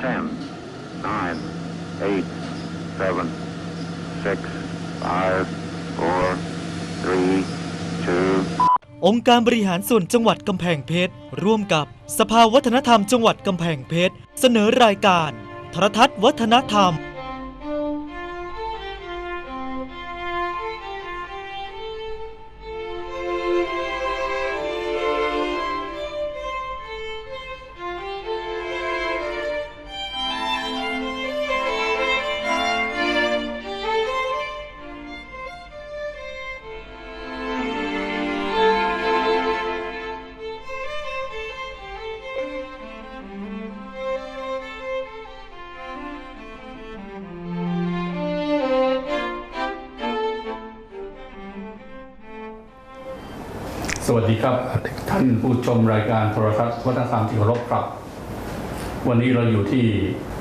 10, 9, 8, 7, 6, 5, 4, 3, 2, องค์การบริหารส่วนจังหวัดกำแพงเพชร ร่วมกับสภาวัฒนธรรมจังหวัดกำแพงเพชร เสนอรายการโทรทัศน์วัฒนธรรม วัสดีครับ ท่านผู้ชมรายการโทรทัศน์วัฒนธรรมที่เคารพครับ วันนี้เราอยู่ที่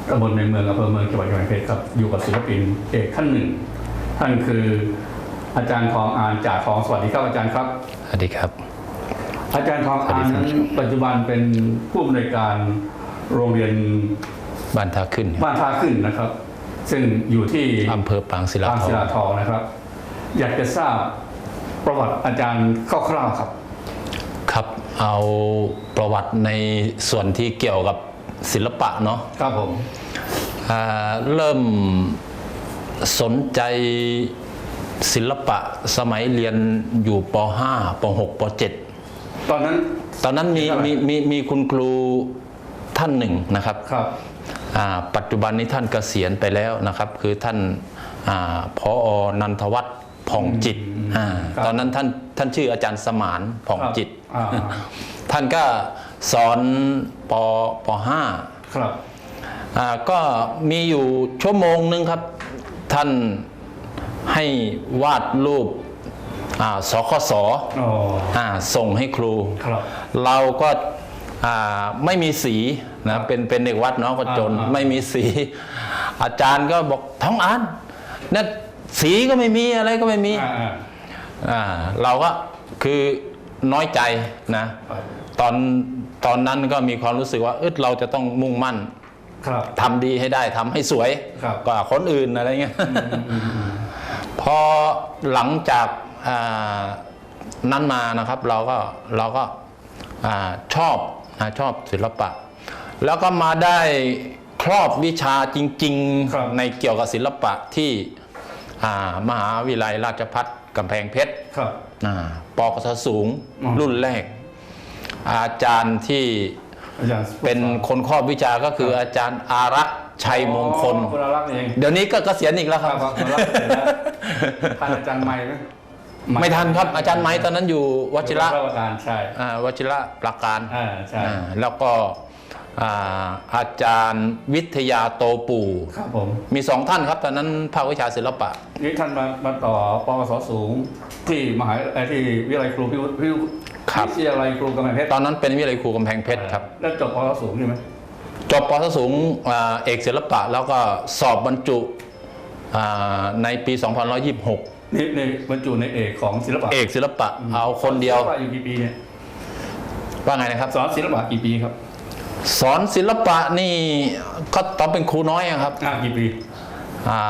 ตำบลในเมืองอำเภอเมืองจังหวัดกำแพงเพชรครับอยู่กับศิลปินเอกท่านหนึ่ง ท่านคืออาจารย์ทองอานจ่าทองสวัสดีครับอาจารย์ครับสวัสดีครับ อาจารย์ทองอานนั้นปัจจุบันเป็นผู้อำนวยการโรงเรียนบ้านท่าขึ้นบ้านท่าขึ้นนะครับ ซึ่งอยู่ที่อำเภอปางศิลาปางทอศิงลาทองนะครับ อยากจะทราบประวัติอาจารย์คร่าวๆครับครับ เอาประวัติในส่วนที่เกี่ยวกับศิลปะเนาะครับผมอ่าเริ่มสนใจศิลปะสมัยเรียนอยู่ป .5 ป .6 ปตอนนั้น .7 ตอนนั้นมีเท่าไหร่มีมีมีคุณครูท่านหนึ่งนะครับครับอ่าปัจจุบันนี้ท่านเกษียณไปแล้วนะครับ คือท่านอาพอนันทวัฒน์ ผ่องจิตอ่าครับตอนนั้นท่านท่านชื่ออาจารย์สมานผ่องจิตอ่าท่านก็สอนปปห้าครับอ่าก็มีอยู่ชั่วโมงหนึงครับ ท่านให้วาดรูปอ่าสคสอ๋ออ่าส่งให้ครูครับเราก็อ่าไม่มีสีนะเป็นเป็นเด็กวัดเนาะก็จนอ่าอ่าไม่มีสี อาจารย์ก็บอกท้องอ่านนั่น สีก็ไม่มีอะไรก็ไม่มีอ่าอ่าอ่าเราก็คือน้อยใจนะ ตอนตอนนั้นก็มีความรู้สึกว่าเออเราจะต้องมุ่งมั่นครับทำดีให้ได้ทำให้สวยครับกว่าคนอื่นอะไรเงี้ยพอหลังจากอ่านั้นมานะครับ เราก็เราก็อ่าชอบนะชอบศิลปะ แล้วก็มาได้ครอบวิชาจริงครับๆในเกี่ยวกับศิลปะที่อ่า มหาวิทยาลัยราชภัฏกำแพงเพชรครับอ่าปกศสูงอืมรุ่นแรก อาจารย์ที่อาจารย์เป็นคนครอบวิชาก็คืออาจารย์อารักษ์ชัยมงคลอ๋อคุณอารักษ์เองเดี๋ยวนี้ก็เกษียณอีกแล้วคครัรับบครับคุณอารักษ์เสร็จแล้วท่านอาจารย์ไม่ไหมไม่ทันครับอาจารย์ไม้ตอนนั้นอยู่วชิระราชการใช่อ่าวชิระประการอ่าใช่อ่าแล้วก็ อ่าอาจารย์วิทยาโตปู่ ครับผมมีสองท่านครับ ตอนนั้นภาควิชาศิลปะ นี่ท่านมามาต่อปวสสูงที่มหาเอ่อที่วิทยาลัยครูพิวพิวครับ วิทยาลัยครูกำแพงเพชรตอนนั้นเป็นวิทยาลัยครูกำแพงเพชรครับ แล้วจบปวสสูงใช่ไหมจบปศสูงอ่าเอกศิลปะ แล้วก็สอบบรรจุอ่าในปี2526 นี่ในบรรจุในเอกของศิลปะเอกศิลปะเอาคนเดียวศิลปะอยู่กี่ปีเนี่ยว่าไงนะครับ สอนศิลปะกี่ปีครับ สอนศิลปะนี่ก็ตอนเป็นครูน้อยอะครับอ่ากี่ปีอา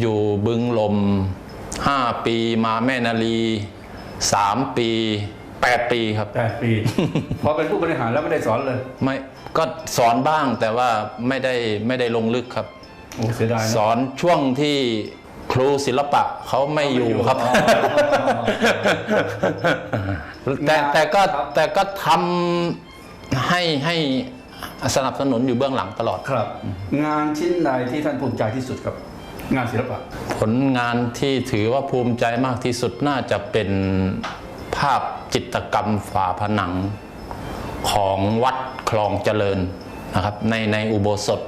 อยู่บึงลม 5 ปีมาแม่นาลี 3 ปี 8 ปีครับ แปดปี พอเป็นผู้บริหารแล้วไม่ได้สอนเลยไม่ก็สอนบ้างแต่ว่าไม่ได้ไม่ได้ลงลึกครับ โอ้เสียดายนะ สอนช่วงที่ครูศิลปะเขาไม่อยู่ครับ อ๋อ แต่แต่ก็ครับแต่ก็ทำ ให้ให้สนับสนุนอยู่เบื้องหลังตลอด ครับ งานชิ้นใดที่ท่านภูมิใจที่สุดครับ งานศิลปะ ผลงานที่ถือว่าภูมิใจมากที่สุดน่าจะเป็นภาพจิตรกรรมฝาผนังของวัดคลองเจริญนะครับ ในในอุโบสถ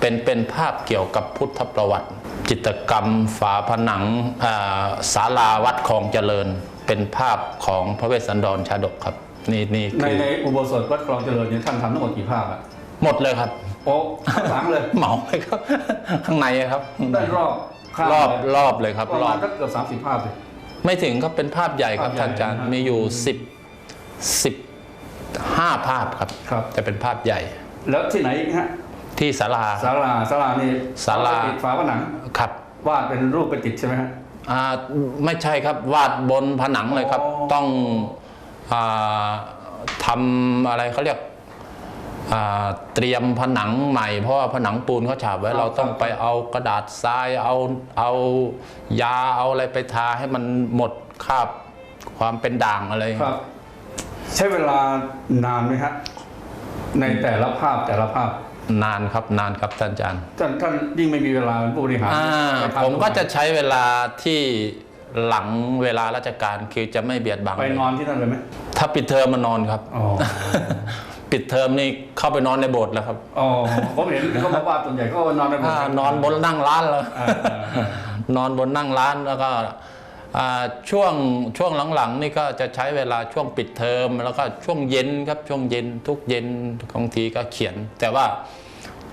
เป็นเป็นภาพเกี่ยวกับพุทธประวัติ จิตรกรรมฝาผนังอ่าศาลาวัดคลองเจริญ เป็นภาพของพระเวสสันดรชาดกครับ นี่นี่ในคือในอุโบสถวัดคลองเจริญเนี่ยท่านทำทั้งหมดกี่ภาพอะหมดเลยครับ โอ้ข้างหลังเลย เหมาเลยครับ ข้างในอะครับได้รอบข้างรอบเลยรอบเลยครับ ประรอมาบณก็เกือบสามสิบภาพเลย ไม่ถึงก็เป็นภาพใหญ่ครับภาพใหญ่ท่านอาจารย์นะฮะมีอยู่สิบสิบห้าภาพครับครับ จะเป็นภาพใหญ่แล้วที่ไหนอีกฮะที่ศาลา ศาลาศาลานี่ศาลา เอไปติดฝาผนังครับวาดเป็นรูปไปติดใช่ไหมฮะ อ่าไม่ใช่ครับวาดบนผนังเลยครับ อ๋อ ต้องอา ทำอะไรเขาเรียกอ่าเตรียมผนังใหม่เพราะว่าผนังปูนเขาฉาบไว้เราต้องไปเอากระดาษทรายเอาเอายาเอาอะไรไปทาให้มันหมดคราบความเป็นด่างอะไรครับ ใช้เวลานานไหมฮะในแต่ละภาพแต่ละภาพนานครับนานครับท่านอาจารย์ท่านท่านยิ่งไม่มีเวลาเป็นผู้บริหารอ่าไปทำผมก็จะใช้เวลาที่ หลังเวลาราชการคือจะไม่เบียดบังไปนอนที่นั่นเลยไหมถ้าปิดเทอมมานอนครับอ๋อปิดเทอมนี่เข้าไปนอนในโบสถ์แล้วครับอ๋อผมเห็นเขาบอกว่าส่วนใหญ่ก็นอนในโบสถ์อ่านอนบนนั่งร้านแล้วอ่าอ่าอ่านอนบนนั่งร้านแล้วก็อ่าช่วงช่วงหลังๆนี่ก็จะใช้เวลาช่วงปิดเทอมแล้วก็ช่วงเย็นครับช่วงเย็นทุกเย็นบางทีก็เขียน แต่ว่า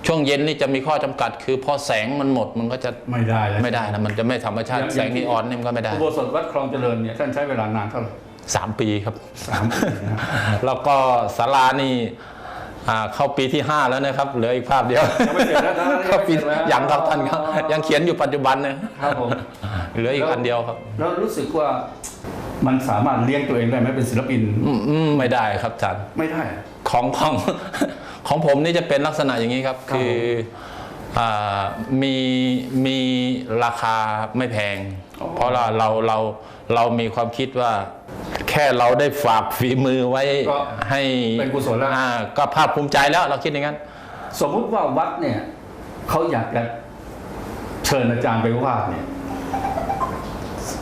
ช่วงเย็นนี่จะมีข้อจำกัด คือพอแสงมันหมดมันก็จะไม่ได้แล้วไม่ได้นะมันจะไม่ธรรมชาติแสงนีออนนี่มันก็ไม่ได้อุโบสถวัดคลองเจริญเนี่ยท่านใช้เวลานานเท่าไหร่สามปีครับสามปีนะแล้วก็ศาลานี่อ่าเข้าปีที่ 5 แล้วนะครับ เหลืออีกภาพเดียวยังไม่เสร็จนะท่านเข้าปียังไม่เสร็จนะยังครับท่านครับยังเขียนอยู่ปัจจุบันนะครับผมเหลืออีกอันเดียวครับ แล้วรู้สึกว่ามันสามารถเลี้ยงตัวเองได้ไหมเป็นศิลปิน อืมอืมไม่ได้ครับอาจารย์ไม่ได้อะของของ ของผมนี่จะเป็นลักษณะอย่างนี้ครับครับคืออ่ามีมีราคาไม่แพงอ๋อเพราะเราเราเราเรามีความคิดว่าแค่เราได้ฝากฝีมือไว้ก็ให้เป็นกุศลแล้วอ่าก็ภาคภูมิใจแล้วเราคิดอย่างนั้น สมมุติว่าวัดเนี่ยเขาอยากจะเชิญอาจารย์ไปวาดเนี่ย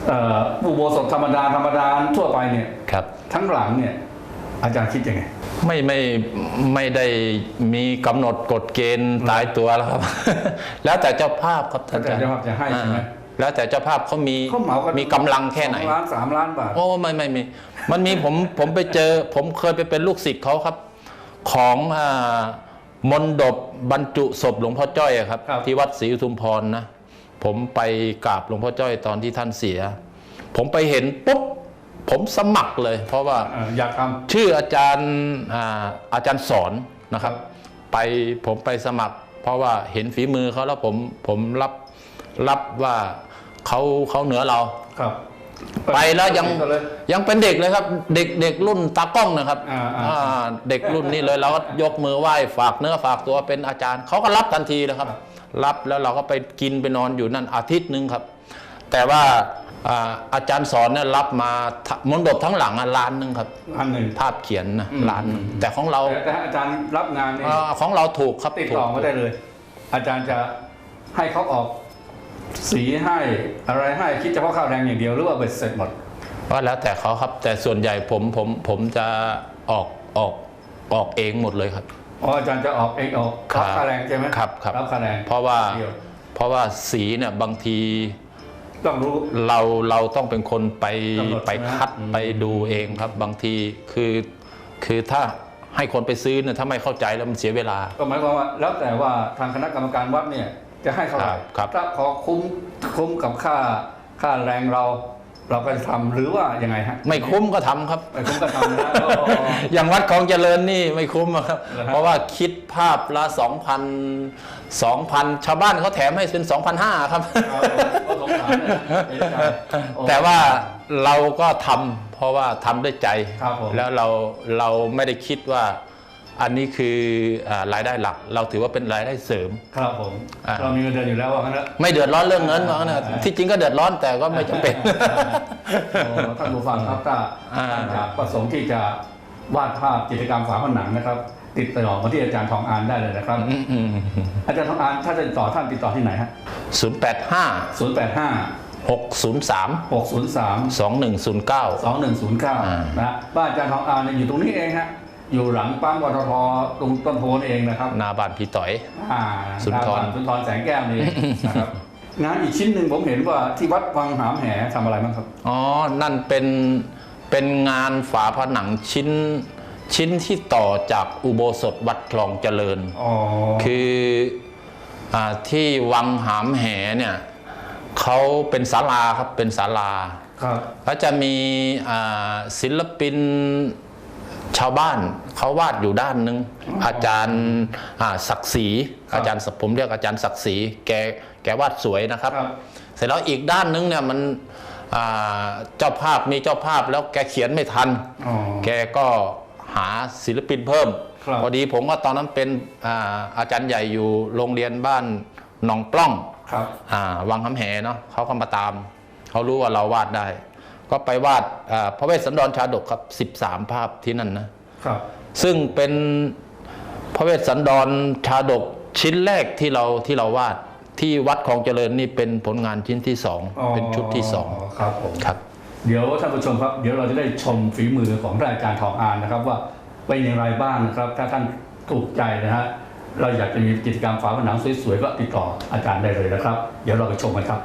เอ่ออุโบสถธรรมดาธรรมดาทั่วไปเนี่ยครับ ทั้งหลังเนี่ยอาจารย์คิดยังไง ไม่ไม่ไม่ได้มีกำหนดกฎเกณฑ์ตายตัวแล้วครับ แล้วแต่เจ้าภาพครับท่านแล้วแต่เจ้าภาพจะให้ใช่ไหมอ่าแล้วแต่เจ้าภาพเขามีเขาเหมากันมีกำลังแค่ไหนสองล้านสามล้านบาทโอ้ไม่ไม่มีมันมีผมผมไปเจอ ผมเคยไปเป็นลูกศิษย์เขาครับ ของอามนดบบรรจุศพหลวงพ่อจ้อยอะครับครับ ที่วัดศรีอุทุมพรนะ ผมไปกราบหลวงพ่อจ้อยตอนที่ท่านเสีย ผมไปเห็นปุ๊บ ผมสมัครเลย เพราะว่าเอ่ออยากทชื่ออาจารย์อาอาจารย์สอนนะครับ ไปผมไปสมัคร เพราะว่าเห็นฝีมือเขาแล้วผมผมรับรับว่าเขาเขาเหนือเราำครับไปแล้วยังก็เลย ยังเป็นเด็กเลยครับ เด็กเด็กรุ่นตากล้องนะครับอ่าอ่า อ่าเด็กรุ่นนี้เลยเราก็ยกมือไหว้ฝากเนื้อฝากตัวเป็นอาจารย์เขาก็รับทันทีนะครับ รับแล้วเราก็ไปกินไปนอนอยู่นั่นอาทิตย์หนึ่งครับ แต่ว่า อ่าอาจารย์สอนเนี่ยรับมาทมนดบทั้งหลังอะล้านหนึ่งครับอันหนึ่งภาพเขียนนะอืมล้านหนึ่งแต่ของเราแต่แต่อาจารย์รับงานเนี่ยอ่าของเราถูกครับติดถูกต่อมาได้เลย อาจารย์จะให้เขาออกสีให้อะไรให้คิดเฉพาะค่าแรงอย่างเดียวหรือว่าเบ็ดเสร็จหมดก็แล้วแต่เขาครับ แต่ส่วนใหญ่ผมผมผมจะออกออกออกเองหมดเลยครับอ๋ออาจารย์จะออกเองออกครับรับค่าแรงใช่ไหมครับครับรับค่าแรงเพราะว่าเดียวเพราะว่าสีเนี่ยบางที ต้องรู้ เราเราต้องเป็นคนไปกำหนดไปใช่ไหมคัดอืมไปดูเองครับ บางทีคือคือถ้าให้คนไปซื้อเนี่ยถ้าไม่เข้าใจแล้วมันเสียเวลา ก็หมายความว่า แล้วแต่ว่าทางคณะกรรมการวัดเนี่ยจะให้เท่าไหร่ครับครับ ถ้าพอคุ้มคุ้มกับค่าค่าแรงเรา เราก็จะทำหรือว่ายังไงฮะไม่คุ้มก็ทำครับ ไม่คุ้มก็ทำนะอ๋ออย่างวัดของเจริญนี่ไม่คุ้มอะครับ เหรอฮะเพราะว่าคิดภาพละ 2,000 2,000 ชาวบ้านเขาแถมให้เป็น 2,500 ครับเอาเอาสงสารเนี่ยเห็นใจโอ้แต่ว่าเราก็ทำเพราะว่าทำด้วยใจ ครับผม แล้วเราเราไม่ได้คิดว่า อันนี้คืออารายได้หลัก เราถือว่าเป็นรายได้เสริม ครับผมอ่าเรามีเงินเดือนอยู่แล้วว่างั้นเถอะไม่เดือดร้อนเรื่องเงินว่างั้นนะอ่าที่จริงก็เดือดร้อนแต่ก็ไม่จำเป็นโอ้ท่านผู้ฟังครับถ้าอ่าท่านอยากประสงค์ที่จะวาดภาพจิตรกรรมฝาผนังนะครับ ติดต่อมาที่อาจารย์ทองอานได้เลยนะครับอาจารย์ทองอานถ้าจะติดต่อท่านติดต่อที่ไหนฮะศูนย์แปดห้า0 8 5หกศูนย์สาม6 0 3สองหนึ่งศูนย์เก้า2 1 0อ่า9นะบ้านอาจารย์ทองอานเนี่ยอยู่ตรงนี้เองฮะ อยู่หลังปั๊มปตทตรงต้นโพนเองนะครับนาบานพี่ต่อย อ่าสุนทรดาบสุนทรแสงแก้วนี่นะครับ งานอีกชิ้นหนึ่งผมเห็นว่าที่วัดวังหามแหทำอะไรบ้างครับ อ๋อ นั่นเป็นเป็นงานฝาผนังชิ้นชิ้นที่ต่อจากอุโบสถวัดคลองเจริญ อ๋อ คืออาที่วังหามแหเนี่ยเขาเป็นศาลาครับเป็นศาลาครับก็จะมีอ่าศิลปิน ชาวบ้านเขาวาดอยู่ด้านหนึ่งอาจารย์อ่าศักดิ์ศรีอาจารย์ศักดิ์ผมเรียกอาจารย์ศักดิ์ศรีแกแกวาดสวยนะครับครับเสร็จแล้วอีกด้านนึงเนี่ยมันอ่าเจ้าภาพมีเจ้าภาพแล้วแกเขียนไม่ทันอ๋อแกก็หาศิลปินเพิ่มครับพอดีผมก็ตอนนั้นเป็นอาอาจารย์ใหญ่อยู่โรงเรียนบ้านหนองปล้องครับอ่าวังคำแหเนาะเขาก็มาตาม เขารู้ว่าเราวาดได้ ก็ไปวาดอ่าพระเวสสันดรชาดกครับ 13 ภาพที่นั่นนะครับซึ่งเป็นพระเวสสันดรชาดกชิ้นแรกที่เราที่เราวาดที่วัดคลองเจริญนี่เป็นผลงานชิ้นที่สองเป็นชุดที่สองครับผมครับเดี๋ยวท่านผู้ชมครับเดี๋ยวเราจะได้ชมฝีมือของท่านอาจารย์ทองอานนะครับว่าเป็นอย่างไรบ้างนะครับ ถ้าท่านถูกใจนะฮะเราอยากจะมีกิจกรรมฝาผนังสวยๆก็ติดต่ออาจารย์ได้เลยนะครับ เดี๋ยวเราไปชมกันครับ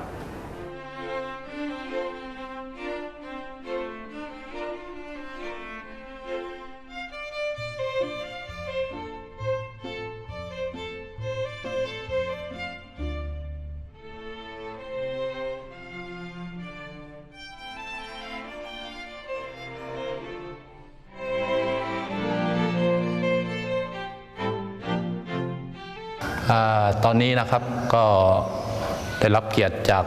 ตอนนี้นะครับก็ได้รับเกียรติจาก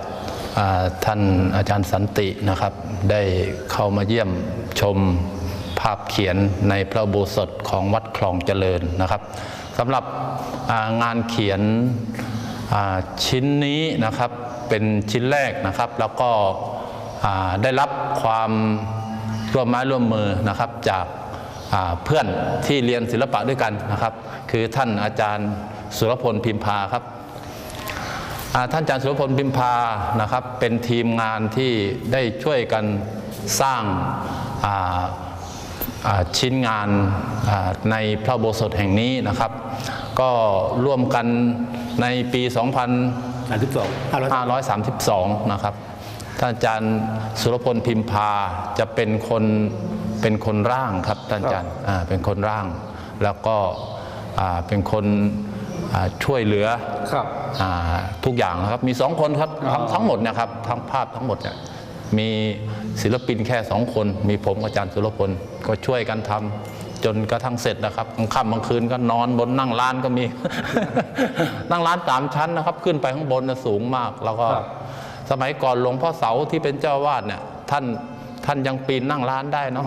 ท่านอาจารย์สันตินะครับ ได้เข้ามาเยี่ยมชมภาพเขียนในพระอุโบสถของวัดคลองเจริญนะครับสำหรับงานเขียนชิ้นนี้นะครับเป็นชิ้นแรกนะครับ แล้วก็ได้รับความร่วมไม้ร่วมมือนะครับจาก เพื่อนที่เรียนศิลปะด้วยกันนะครับ คือท่านอาจารย์สุรพลพิมพาครับท่านอาจารย์สุรพลพิมพานะครับ เป็นทีมงานที่ได้ช่วยกันสร้างชิ้นงานในพระโบสถแห่งนี้นะครับ ก็ร่วมกันในปี 2532 นะครับ ท่านอาจารย์สุรพลพิมพาจะเป็นคน เป็นคนร่างครับท่านอาจารย์อ่าเป็นคนร่าง แล้วก็อ่าเป็นคนอ่าช่วยเหลือครับอ่าทุกอย่างนะครับมีสองคนครับทั้งทั้งหมดเนะครับทั้งภาพทั้งหมดเนี่ยมีศิลปินแค่สองคน มีผมกับอาจารย์สุรพลก็ช่วยกันทำจนกระทั่งเสร็จนะครับกลางค่ำกลางคืนก็นอนบนนั่งร้านก็มี นั่งร้านสามชั้นนะครับ ขึ้นไปข้างบนน่ะสูงมาก แล้วก็ครับสมัยก่อนหลวงพ่อเสาที่เป็นเจ้าวาดเนี่ยท่าน ท่านยังปีนนั่งร้านได้เนาะ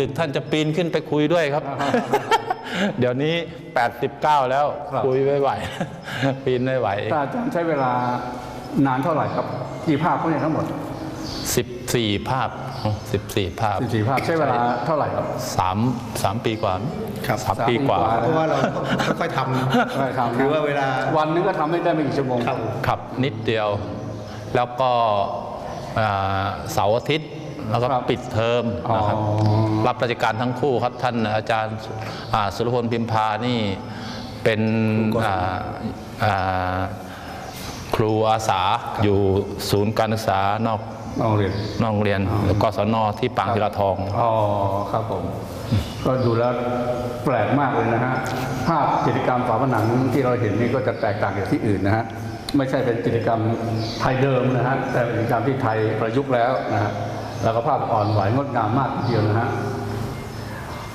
ดึกๆ ท่านจะปีนขึ้นไปคุยด้วยครับ เดี๋ยวนี้ 89 แล้วครับคุยไม่ไหวปีนไม่ไหวถ้าอาจารย์ใช้เวลานานเท่าไหร่ครับกี่ภาพพวกนี้ทั้งหมด 14 ภาพ 14 ภาพ 14 ภาพใช้เวลาเท่าไหร่ครับ3 3ปีกว่าครับสามปีกว่าสามปีกว่าเพราะว่าเราค่อยๆทำได้ครับคือว่าเวลาวันนึงก็ทำไม่ได้ไม่กี่ชั่วโมงครับขับนิดเดียว แล้วก็อ่า เสาร์อาทิตย์แล้วก็ครับปิดเทอมนะครับอ๋อ รับราชการทั้งคู่ครับท่านอาจารย์อ่าสุรพลพิมพานี่เป็นอ่าอ่าครูอาสาอยู่ศูนย์การศึกษานอกโรงเรียน นอกโรงเรียนกศนที่ปางศิลาทอง อ๋อครับผม ก็ดูแล้วแปลกมากเลยนะฮะ ภาพจิตรกรรมฝาผนังที่เราเห็นนี่ก็จะแตกต่างจากที่อื่นนะฮะ ไม่ใช่เป็นจิตรกรรมไทยเดิมนะฮะแต่เป็นจิตรกรรมที่ไทยประยุกต์แล้วนะฮะแล้วก็ภาพอ่อนไหวงดงามมากทีเดียวนะฮะ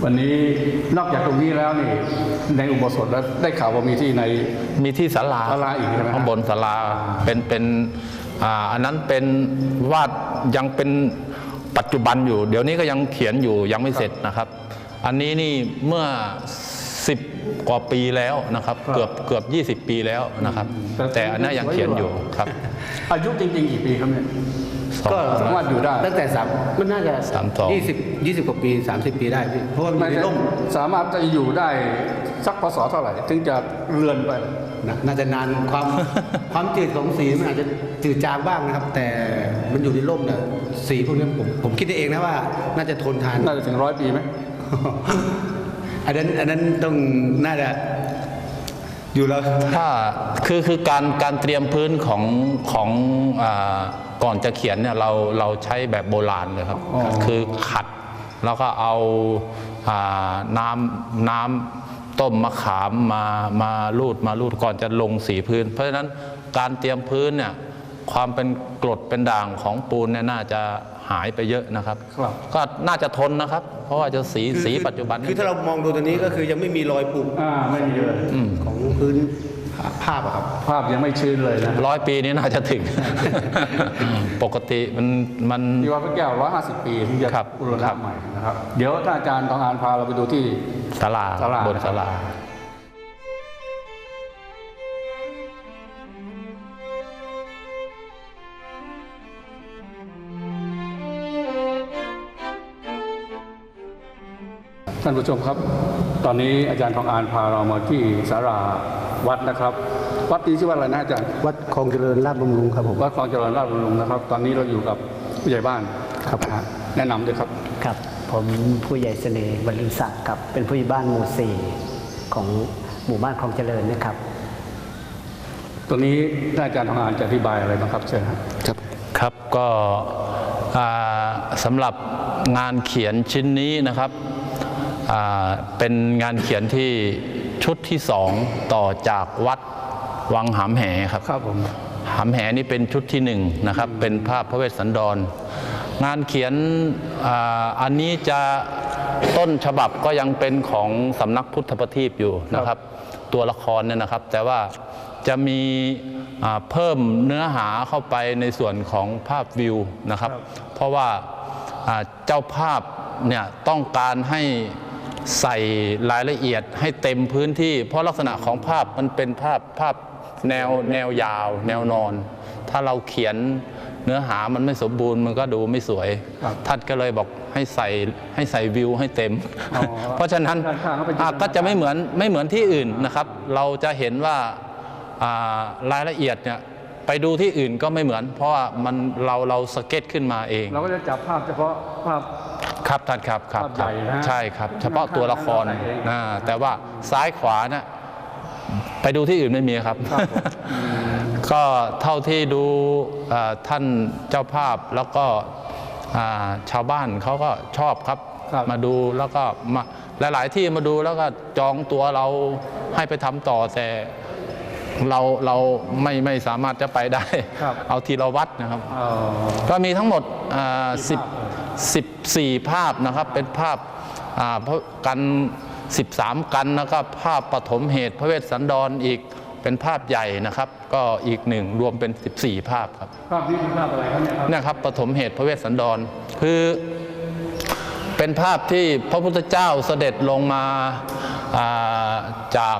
วันนี้นอกจากตรงนี้แล้วนี่ในอุโบสถแล้วได้ข่าวว่ามีที่ในมีที่ศาลาศาลาอีกใช่ไหมฮะข้างบนศาลาเป็นเป็นอ่าอันนั้นเป็นวาดยังเป็นปัจจุบันอยู่ เดี๋ยวนี้ก็ยังเขียนอยู่ยังไม่เสร็จนะครับ อันนี้นี่เมื่อ 10 กว่าปีแล้วนะครับ เกือบเกือบ 20 ปีแล้วนะครับ แต่อันนั้นยังเขียนอยู่ครับ อายุจริงๆกี่ปีครับเนี่ยก็สามารถอยู่ได้ตั้งแต่สามมันน่าจะสามสองยี่สิบยี่สิบกว่าปีสามสิบปีได้พี่เพราะว่ามันอยู่ในร่มสามารถจะอยู่ได้สักพศเท่าไหร่ ถึงจะเรือนไปนะน่าจะนานความความจืดของสีมันอาจจะจืดจางบ้างนะครับ แต่มันอยู่ในร่มเนี่ยสีพวกนี้ผมผมคิดได้เองนะว่า น่าจะทนทานน่าจะถึงร้อยปีไหม อันนั้นอันนั้นต้องน่าจะอยู่แล้วถ้าคือคือการการเตรียมพื้นของของอาก่อนจะเขียนเนี่ยเราเราใช้แบบโบราณเลยครับอ๋อคือขัดแล้วก็เอาอ่าน้ำน้ำต้มมะขามมามาลูดมาลูดก่อนจะลงสีพื้น เพราะฉะนั้นการเตรียมพื้นเนี่ยความเป็นกรดเป็นด่างของปูนเนี่ยน่าจะ หายไปเยอะนะครับ ครับ ก็น่าจะทนนะครับ เพราะว่าจะสีคือสีปัจจุบันคือถ้าเรามองดูตัวนี้ก็คือยังไม่มีรอยปุอ่าไม่มีเลยของพื้นภาพอะครับ ภาพยังไม่ชื้นเลยนะร้อยปีนี้น่าจะถึง ปกติมันมัน ที่วัดพระแก้ว 150 ปีถึงจะครับ บูรครัณะบใหม่นะครับ เดี๋ยวถ้าอาจารย์ทองอานพาเราไปดูที่ศาลาศาลาบนศาลา ท่านผู้ชมครับ ตอนนี้อาจารย์ทองอานพาเรามาที่ศาลาวัดนะครับ วัดนี้ชื่อว่าอะไรนะอาจารย์ วัดคลองเจริญลาดบำรุงครับผม วัดคลองเจริญราชบำรุงนะครับ ตอนนี้เราอยู่กับผู้ใหญ่บ้านครับนะฮะแนะนำด้วยครับ ครับ ผมผู้ใหญ่เสน่ห์บรรลุศักดิ์ครับ เป็นผู้ใหญ่บ้านหมู่สี่ของหมู่บ้านคลองเจริญนะครับตัวนี้ท่านอาจารย์ทองอานจะอธิบายอะไรบ้างครับเชิญครับ ครับครับก็อ่าสำหรับงานเขียนชิ้นนี้นะครับอ่า เป็นงานเขียนที่ชุดที่สองต่อจากวัดวังหามแหครับครับผมหำแหนี่เป็นชุดที่หนึ่งนะครับ เป็นภาพพระเวสสันดร งานเขียนอาอันนี้จะต้นฉบับก็ยังเป็นของสำนักพุทธประทีปอยู่นะครับ ตัวละครเนี่ยนะครับ แต่ว่าจะมีอ่าเพิ่มเนื้อหาเข้าไปในส่วนของภาพวิวนะครับ เพราะว่าอ่าเจ้าภาพเนี่ยต้องการให้ ใส่รายละเอียดให้เต็มพื้นที่ เพราะลักษณะของภาพมันเป็นภาพภาพแนวแนวยาว แนวนอน ถ้าเราเขียนเนื้อหามันไม่สมบูรณ์มันก็ดูไม่สวยครับท่านก็เลยบอกให้ใส่ให้ใส่วิวให้เต็มอ๋อเพราะฉะนั้นด้านข้างก็เป็นอะจินตนาการก็จะไม่เหมือนไม่เหมือนที่อื่นนะครับ เราจะเห็นว่าอ่ารายละเอียดเนี่ยไปดูที่อื่นก็ไม่เหมือน เพราะว่ามันเราเราสเก็ตขึ้นมาเอง เราก็จะจับภาพเฉพาะภาพ ครับท่านครับครับภาพใหญ่นะฮะใช่ครับ เฉพาะตัวละครข้างๆเองนะแต่ว่าซ้ายขวาน่ะไปดูที่อื่นไม่มีครับ ครับผม ก็เท่าที่ดูเอ่อท่านเจ้าภาพแล้วก็อ่าชาวบ้านเขาก็ชอบครับ ครับ มาดูแล้วก็มาหลาย ๆ ที่มาดูแล้วก็จองตัวเราให้ไปทำต่อแต่เราเราไม่ไม่สามารถจะไปได้ ครับ เอาทีละวัดนะครับ เอ่อ ก็มีทั้งหมดอ่ากี่สิบภาพ เอ่ยสิบสี่ภาพนะครับ เป็นภาพอ่าพระกัน 13 กันแล้วก็ภาพปฐมเหตุพระเวสสันดรอีกเป็นภาพใหญ่นะครับ ก็อีกหนึ่งรวมเป็น 14 ภาพครับ ภาพนี้เป็นภาพอะไรครับเนี่ยครับเนี่ยครับปฐมเหตุพระเวสสันดร คือเป็นภาพที่พระพุทธเจ้าเสด็จลงมาอ่าจาก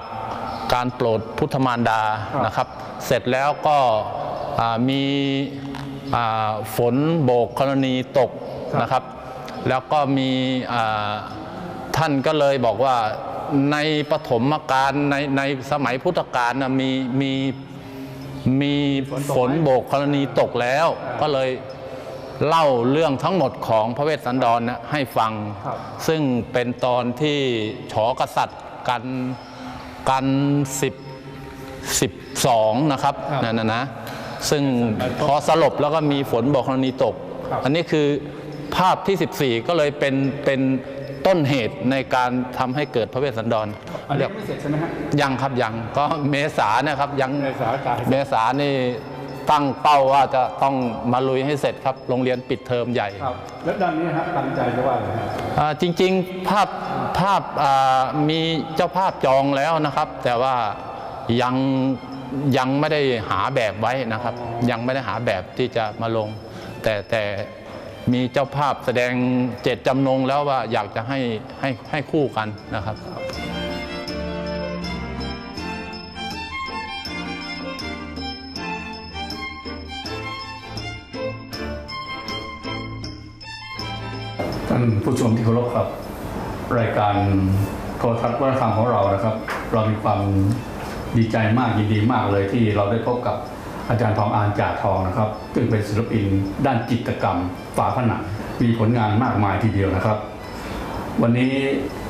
การโปรดพุทธมารดาครับนะครับ เสร็จแล้วก็อ่ามีอ่า ฝนโบกกรณีตกนะครับ แล้วก็มีอ่าท่านก็เลยบอกว่าในปฐมกาลในในสมัยพุทธกาลนะมีมีมีฝนโบกกรณีตกแล้ว ก็เลยเล่าเรื่องทั้งหมดของพระเวสสันดรนะให้ฟังครับซึ่งเป็นตอนที่ฉอกษัตริย์กันกันสิบสิบสองนะครับครับนั่นนะนะ ซึ่งพอสลบแล้วก็มีฝนโบกกรณีตกครับอันนี้คือภาพที่ 14 ก็เลยเป็นเป็นต้นเหตุในการทำให้เกิดพระเวสสันดรอันเรีนี้ยกไม่เสร็จใช่ไหมฮะยังครับยังก็เมษาเนะครับยังเมษากายเมษานี่ตั้งเป้าว่าจะต้องมาลุยให้เสร็จครับ โรงเรียนปิดเทอมใหญ่ครับแล้วด้านนี้ฮะตั้งใจจะว่าอะไรฮะอ่าจริงๆภาพภาพอ่ามีเจ้าภาพจองแล้วนะครับ แต่ว่ายัง ยังไม่ได้หาแบบไว้นะครับ ยังไม่ได้หาแบบที่จะมาลง แต่แต่มีเจ้าภาพแสดงเจตจำนงแล้วว่าอยากจะให้ให้ให้คู่กันนะครับท่านผู้ชมที่เคารพครับ รายการโทรทัศน์วัฒนธรรมของเรานะครับ เรามีความ ดีใจมากยินดีมากเลยที่เราได้พบกับอาจารย์ทองอานจ่าทองนะครับ ซึ่งเป็นศิลปินด้านจิตกรรมฝาผนังมีผลงานมากมายทีเดียวนะครับ วันนี้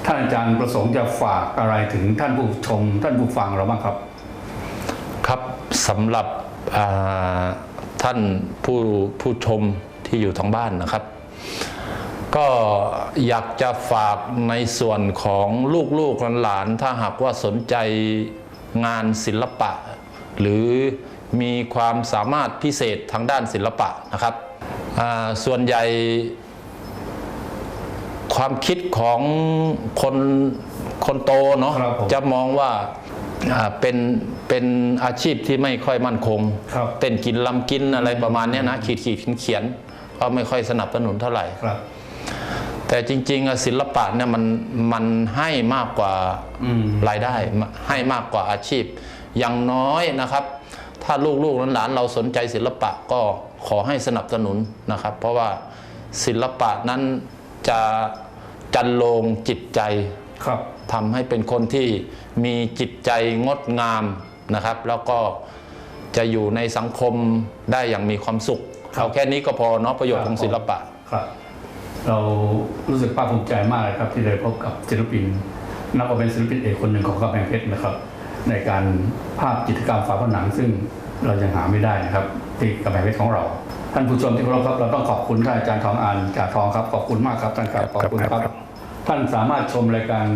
ท่านอาจารย์ประสงค์จะฝากอะไรถึงท่านผู้ชม ท่านผู้ฟังเราบ้างครับ ครับสำหรับท่านผู้ผู้ชมที่อยู่ทางบ้านนะครับ ก็อยากจะฝากในส่วนของลูกๆหลานๆถ้าหากว่าสนใจ งานศิลปะ หรือมีความสามารถพิเศษทางด้านศิลปะนะครับอ่าส่วนใหญ่ความคิดของคนคนโตเนาะครับผมจะมองว่าอ่าเป็นเป็นอาชีพที่ไม่ค่อยมั่นคงครับเต้นกินลำกินอะไรประมาณเนี้ยนะขีดขีดเขียนเขียนก็ไม่ค่อยสนับสนุนเท่าไหร่ครับ แต่จริงๆอะศิลปะเนี่ยมันมันให้มากกว่าอืมรายได้ ให้มากกว่าอาชีพ อย่างน้อยนะครับ ถ้าลูกๆหลานๆเราสนใจศิลปะก็ขอให้สนับสนุนนะครับ เพราะว่าศิลปะนั้นจะจันโลงจิตใจครับทำให้เป็นคนที่มีจิตใจงดงามนะครับ แล้วก็จะอยู่ในสังคมได้อย่างมีความสุขครับเอาแค่นี้ก็พอเนาะประโยชน์ของศิลปะครับ เรารู้สึกภาคภูมิใจมากเลยครับ ที่ได้พบกับศิลปิน นับว่าเป็นศิลปินเอกคนหนึ่งของกำแพงเพชรนะครับ ในการภาพจิตรกรรมฝาผนัง ซึ่งเรายังหาไม่ได้นะครับที่กำแพงเพชรของเรา ท่านผู้ชมที่เคารพครับเราต้องขอบคุณท่านอาจารย์ทองอานจากทองครับขอบคุณมากครับท่านครับขอบคุณครับ ท่านสามารถชมรายการ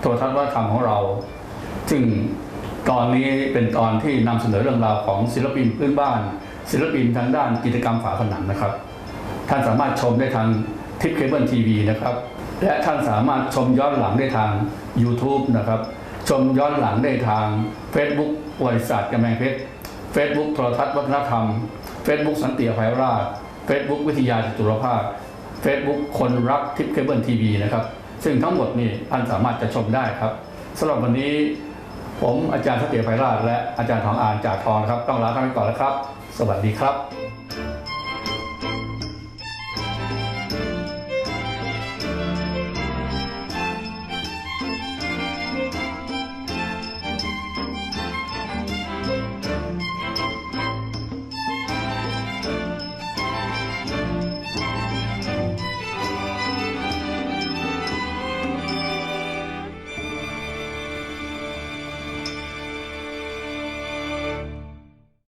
โทรทัศน์วัฒนธรรมของเรา ซึ่งตอนนี้เป็นตอนที่นำเสนอเรื่องราวของศิลปินพื้นบ้าน ศิลปินทางด้านกิจกรรมฝาผนังนะครับ ท่านสามารถชมได้ทาง ทิปเคเบิลทีวีนะครับ และท่านสามารถชมย้อนหลังได้ทาง YouTube นะครับ ชมย้อนหลังได้ทาง Facebook บริษัทกำแพงเพชร Facebook โทรทัศน์วัฒนธรรม Facebook สันติอภัยราช Facebook วิทยาจตุรภาค Facebook คนรักทิปเคเบิลทีวีนะครับ ซึ่งทั้งหมดนี่ท่านสามารถจะชมได้ครับสำหรับวันนี้ผมอาจารย์สันติอภัยราชและอาจารย์ทองอานจากทองนะครับ ต้องลาท่านไปก่อนแล้วครับ สวัสดีครับ